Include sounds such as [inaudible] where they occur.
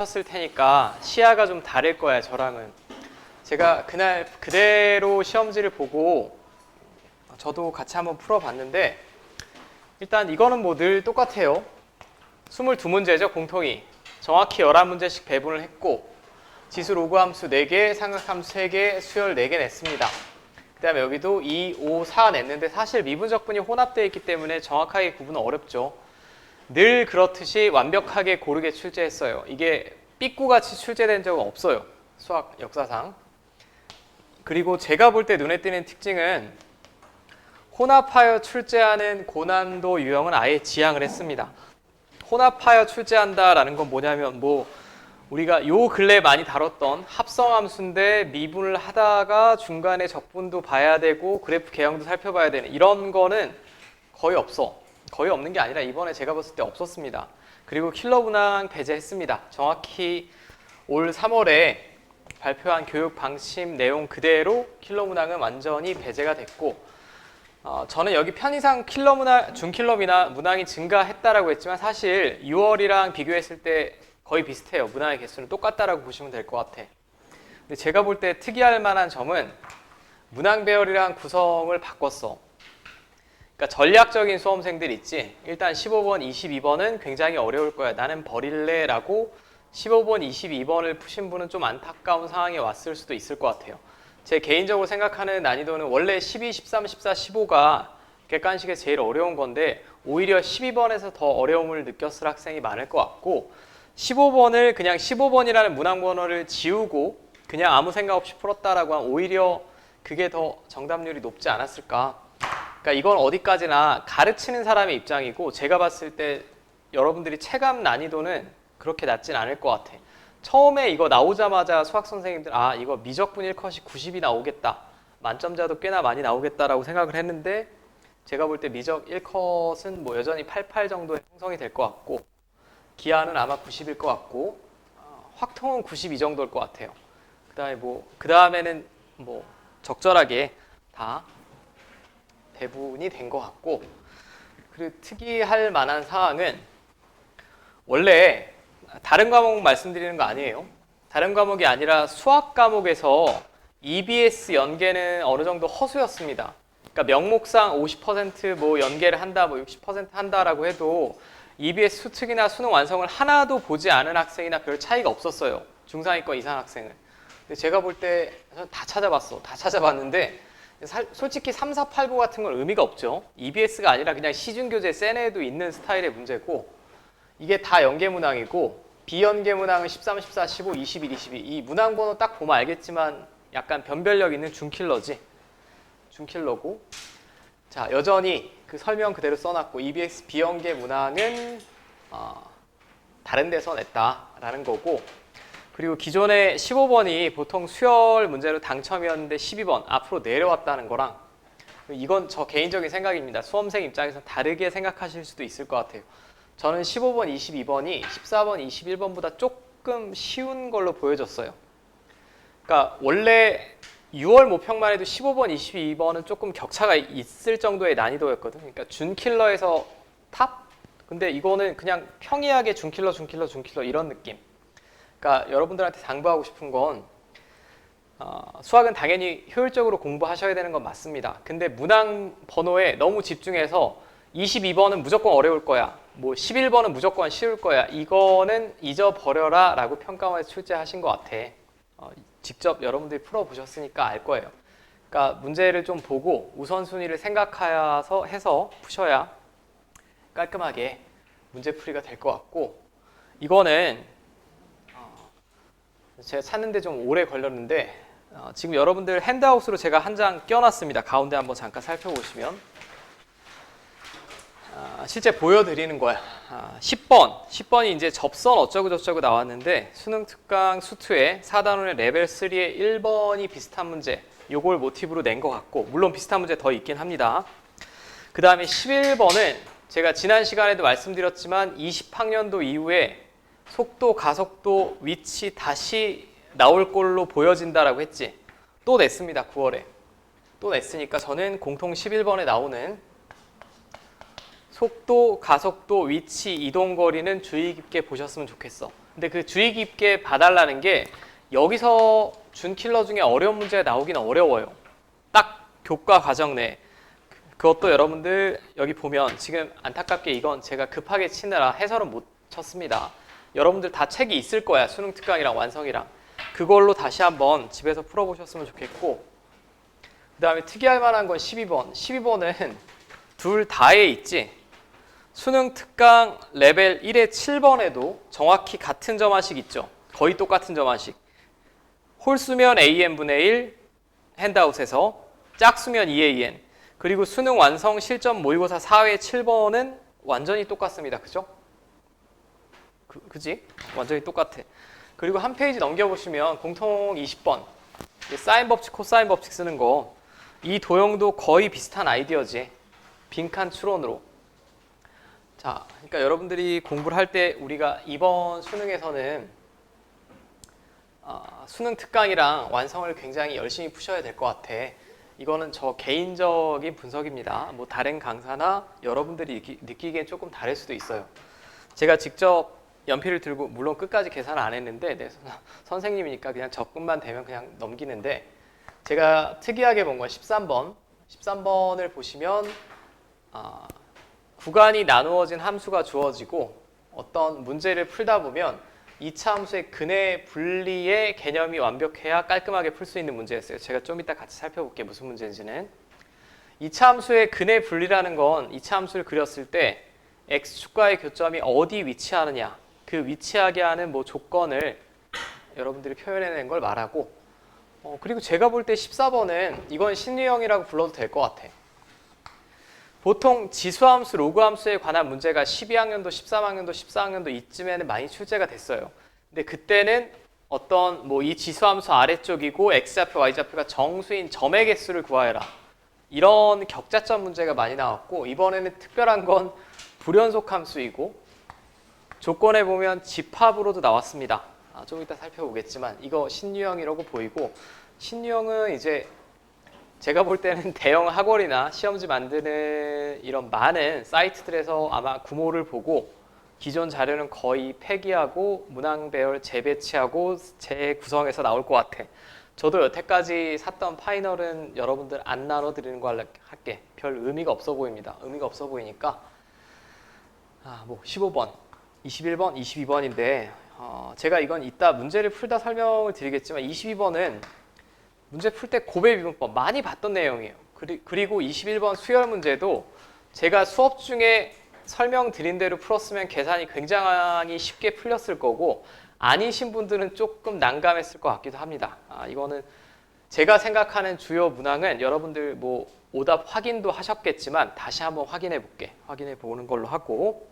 쳤을 테니까 시야가 좀 다를 거야 저랑은. 제가 그날 그대로 시험지를 보고 저도 같이 한번 풀어봤는데 일단 이거는 뭐 늘 똑같아요. 22문제죠 공통이. 정확히 11문제씩 배분을 했고 지수 로그 함수 4개, 삼각함수 3개, 수열 4개 냈습니다. 그 다음에 여기도 2, 5, 4 냈는데 사실 미분적분이 혼합되어 있기 때문에 정확하게 구분은 어렵죠 늘 그렇듯이 완벽하게 고르게 출제했어요. 이게 삐꾸같이 출제된 적은 없어요. 수학 역사상. 그리고 제가 볼 때 눈에 띄는 특징은 혼합하여 출제하는 고난도 유형은 아예 지양을 했습니다. 혼합하여 출제한다라는 건 뭐냐면 뭐 우리가 요 근래 많이 다뤘던 합성함수인데 미분을 하다가 중간에 적분도 봐야 되고 그래프 개형도 살펴봐야 되는 이런 거는 거의 없어. 거의 없는 게 아니라 이번에 제가 봤을 때 없었습니다. 그리고 킬러 분황 배제했습니다. 정확히 올 3월에 발표한 교육 방침 내용 그대로 킬러 문항은 완전히 배제가 됐고 어, 저는 여기 편의상 킬러 문항, 중킬러 문항, 문항이 증가했다라고 했지만 사실 6월이랑 비교했을 때 거의 비슷해요. 문항의 개수는 똑같다라고 보시면 될 것 같아. 근데 제가 볼 때 특이할 만한 점은 문항 배열이랑 구성을 바꿨어. 그러니까 전략적인 수험생들 있지. 일단 15번, 22번은 굉장히 어려울 거야. 나는 버릴래 라고 15번, 22번을 푸신 분은 좀 안타까운 상황에 왔을 수도 있을 것 같아요. 제 개인적으로 생각하는 난이도는 원래 12, 13, 14, 15가 객관식에서 제일 어려운 건데 오히려 12번에서 더 어려움을 느꼈을 학생이 많을 것 같고 15번을 그냥 15번이라는 문항 번호를 지우고 그냥 아무 생각 없이 풀었다라고 하면 오히려 그게 더 정답률이 높지 않았을까. 그러니까 이건 어디까지나 가르치는 사람의 입장이고 제가 봤을 때 여러분들이 체감 난이도는 그렇게 낮진 않을 것 같아. 처음에 이거 나오자마자 수학 선생님들 아 이거 미적분 1컷이 90이 나오겠다. 만점자도 꽤나 많이 나오겠다라고 생각을 했는데 제가 볼 때 미적 1컷은 뭐 여전히 88 정도의 형성이 될 것 같고 기하는 아마 90일 것 같고 어, 확통은 92 정도일 것 같아요. 그다음에 뭐 그다음에는 뭐 적절하게 다 대부분이 된 것 같고 그리고 특이할 만한 사항은 원래 다른 과목 말씀드리는 거 아니에요. 다른 과목이 아니라 수학 과목에서 EBS 연계는 어느 정도 허수였습니다. 그러니까 명목상 50%뭐 연계를 한다, 뭐 60% 한다라고 해도 EBS 수특이나 수능 완성을 하나도 보지 않은 학생이나 별 차이가 없었어요. 중상위권 이상 학생은. 근데 제가 볼 때 다 찾아봤어. 다 찾아봤는데 살- 솔직히 3, 4, 8부 같은 건 의미가 없죠. EBS가 아니라 그냥 시중교재 세네에도 있는 스타일의 문제고 이게 다 연계 문항이고 비연계 문항은 13, 14, 15, 21, 22. 이 문항 번호 딱 보면 알겠지만 약간 변별력 있는 중킬러지. 중킬러고 자 여전히 그 설명 그대로 써놨고 EBS 비연계 문항은 어, 다른 데서 냈다라는 거고 그리고 기존에 15번이 보통 수열 문제로 당첨이었는데 12번 앞으로 내려왔다는 거랑 이건 저 개인적인 생각입니다. 수험생 입장에서 다르게 생각하실 수도 있을 것 같아요. 저는 15번, 22번이 14번, 21번보다 조금 쉬운 걸로 보여졌어요. 그러니까 원래 6월 모평만 해도 15번, 22번은 조금 격차가 있을 정도의 난이도였거든요. 그러니까 준킬러에서 탑? 근데 이거는 그냥 평이하게 준킬러, 준킬러, 준킬러 이런 느낌. 그러니까 여러분들한테 당부하고 싶은 건 어, 수학은 당연히 효율적으로 공부하셔야 되는 건 맞습니다. 근데 문항 번호에 너무 집중해서 22번은 무조건 어려울 거야. 뭐 11번은 무조건 쉬울 거야. 이거는 잊어버려라 라고 평가원에서 출제하신 것 같아. 어, 직접 여러분들이 풀어보셨으니까 알 거예요. 그러니까 문제를 좀 보고 우선순위를 생각해서 해서 푸셔야 깔끔하게 문제풀이가 될 것 같고 이거는 제가 찾는데 좀 오래 걸렸는데 어, 지금 여러분들 핸드아웃으로 제가 한 장 껴놨습니다. 가운데 한번 잠깐 살펴보시면 아, 실제 보여드리는 거야. 아, 10번, 10번이 이제 접선 어쩌고 저쩌고 나왔는데 수능 특강 수투에 4단원의 레벨 3의 1번이 비슷한 문제 요걸 모티브로 낸 것 같고 물론 비슷한 문제 더 있긴 합니다. 그 다음에 11번은 제가 지난 시간에도 말씀드렸지만 20학년도 이후에 속도, 가속도, 위치 다시 나올 걸로 보여진다라고 했지. 또 냈습니다. 9월에. 또 냈으니까 저는 공통 11번에 나오는 속도, 가속도, 위치, 이동 거리는 주의 깊게 보셨으면 좋겠어. 근데 그 주의 깊게 봐달라는 게 여기서 준 킬러 중에 어려운 문제가 나오기는 어려워요. 딱 교과 과정 내. 그것도 여러분들 여기 보면 지금 안타깝게 이건 제가 급하게 치느라 해설은 못 쳤습니다. 여러분들 다 책이 있을 거야. 수능 특강이랑 완성이랑. 그걸로 다시 한번 집에서 풀어보셨으면 좋겠고 그 다음에 특이할 만한 건 12번. 12번은 둘 다에 있지. 수능 특강 레벨 1의 7번에도 정확히 같은 점화식 있죠. 거의 똑같은 점화식. 홀수면 AN분의 1 핸드아웃에서 짝수면 2AN 그리고 수능 완성 실전 모의고사 4회 7번은 완전히 똑같습니다. 그죠? 그, 그지? 완전히 똑같아. 그리고 한 페이지 넘겨보시면 공통 20번 이 사인 법칙, 코사인 법칙 쓰는 거 이 도형도 거의 비슷한 아이디어지. 빈칸 추론으로. 자, 그러니까 여러분들이 공부를 할 때 우리가 이번 수능에서는 아, 수능 특강이랑 완성을 굉장히 열심히 푸셔야 될 것 같아. 이거는 저 개인적인 분석입니다. 뭐 다른 강사나 여러분들이 느끼, 느끼기엔 조금 다를 수도 있어요. 제가 직접 연필을 들고 물론 끝까지 계산을 안 했는데 네, 선- 선생님이니까 그냥 접근만 되면 그냥 넘기는데 제가 특이하게 본 건 13번. 13번을 보시면 아, 구간이 나누어진 함수가 주어지고 어떤 문제를 풀다 보면 이차 함수의 근해 분리의 개념이 완벽해야 깔끔하게 풀 수 있는 문제였어요. 제가 좀 이따 같이 살펴볼게요. 무슨 문제인지는. 이차 함수의 근해 분리라는 건 이차 함수를 그렸을 때 x축과의 교점이 어디 위치하느냐 그 위치하게 하는 뭐 조건을 여러분들이 표현해낸 걸 말하고 어, 그리고 제가 볼 때 14번은 이건 신유형이라고 불러도 될 것 같아. 보통 지수함수, 로그함수에 관한 문제가 12학년도, 13학년도, 14학년도 이쯤에는 많이 출제가 됐어요. 근데 그때는 어떤 뭐 이 지수함수 아래쪽이고 x좌표, y좌표가 정수인 점의 개수를 구하여라. 이런 격자점 문제가 많이 나왔고 이번에는 특별한 건 불연속 함수이고 조건에 보면 집합으로도 나왔습니다. 아, 좀 이따 살펴보겠지만 이거 신유형이라고 보이고 신유형은 이제 제가 볼 때는 [laughs] 대형 학원이나 시험지 만드는 이런 많은 사이트들에서 아마 구모를 보고 기존 자료는 거의 폐기하고 문항 배열 재배치하고 재구성해서 나올 것 같아. 저도 여태까지 샀던 파이널은 여러분들 안 나눠드리는 거 할게. 별 의미가 없어 보입니다. 의미가 없어 보이니까 아, 뭐 15번, 21번, 22번인데 어, 제가 이건 이따 문제를 풀다 설명을 드리겠지만 22번은 문제 풀 때 고배 비문법 많이 봤던 내용이에요. 그리, 그리고 21번 수열 문제도 제가 수업 중에 설명드린 대로 풀었으면 계산이 굉장히 쉽게 풀렸을 거고 아니신 분들은 조금 난감했을 것 같기도 합니다. 아, 이거는 제가 생각하는 주요 문항은 여러분들 뭐 오답 확인도 하셨겠지만 다시 한번 확인해 볼게. 확인해 보는 걸로 하고